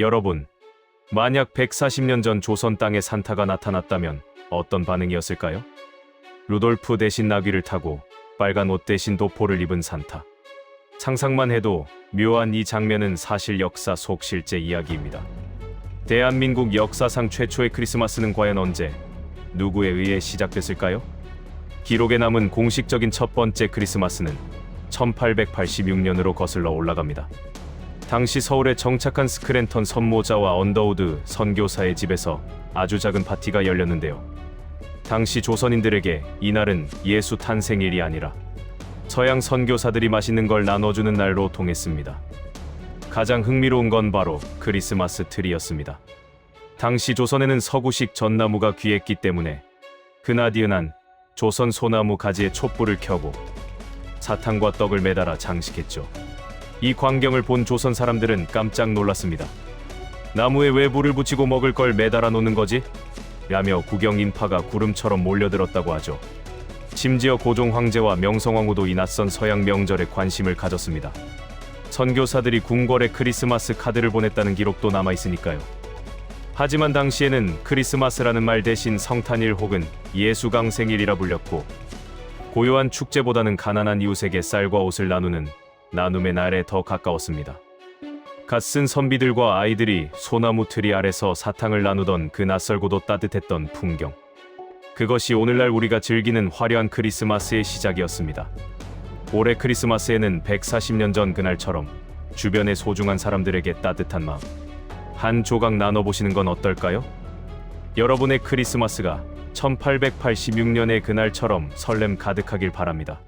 여러분, 만약 140년 전 조선 땅에 산타가 나타났다면 어떤 반응이었을까요? 루돌프 대신 나귀를 타고 빨간 옷 대신 도포를 입은 산타. 상상만 해도 묘한 이 장면은 사실 역사 속 실제 이야기입니다. 대한민국 역사상 최초의 크리스마스는 과연 언제, 누구에 의해 시작됐을까요? 기록에 남은 공식적인 첫 번째 크리스마스는 1886년으로 거슬러 올라갑니다. 당시 서울에 정착한 스크랜턴 선모자와 언더우드 선교사의 집에서 아주 작은 파티가 열렸는데요. 당시 조선인들에게 이날은 예수 탄생일이 아니라 서양 선교사들이 맛있는 걸 나눠주는 날로 통했습니다. 가장 흥미로운 건 바로 크리스마스 트리였습니다. 당시 조선에는 서구식 전나무가 귀했기 때문에 그나디은한 조선 소나무 가지에 촛불을 켜고 사탕과 떡을 매달아 장식했죠. 이 광경을 본 조선 사람들은 깜짝 놀랐습니다. 나무에 왜 불을 붙이고 먹을 걸 매달아 놓는 거지? 라며 구경 인파가 구름처럼 몰려들었다고 하죠. 심지어 고종 황제와 명성황후도 이 낯선 서양 명절에 관심을 가졌습니다. 선교사들이 궁궐에 크리스마스 카드를 보냈다는 기록도 남아 있으니까요. 하지만 당시에는 크리스마스라는 말 대신 성탄일 혹은 예수강 생일이라 불렸고 고요한 축제보다는 가난한 이웃에게 쌀과 옷을 나누는 나눔의 날에 더 가까웠습니다. 갓쓴 선비들과 아이들이 소나무 트리 아래서 사탕을 나누던 그 낯설고도 따뜻했던 풍경. 그것이 오늘날 우리가 즐기는 화려한 크리스마스의 시작이었습니다. 올해 크리스마스에는 140년 전 그날처럼 주변의 소중한 사람들에게 따뜻한 마음 한 조각 나눠 보시는 건 어떨까요? 여러분의 크리스마스가 1886년의 그날처럼 설렘 가득하길 바랍니다.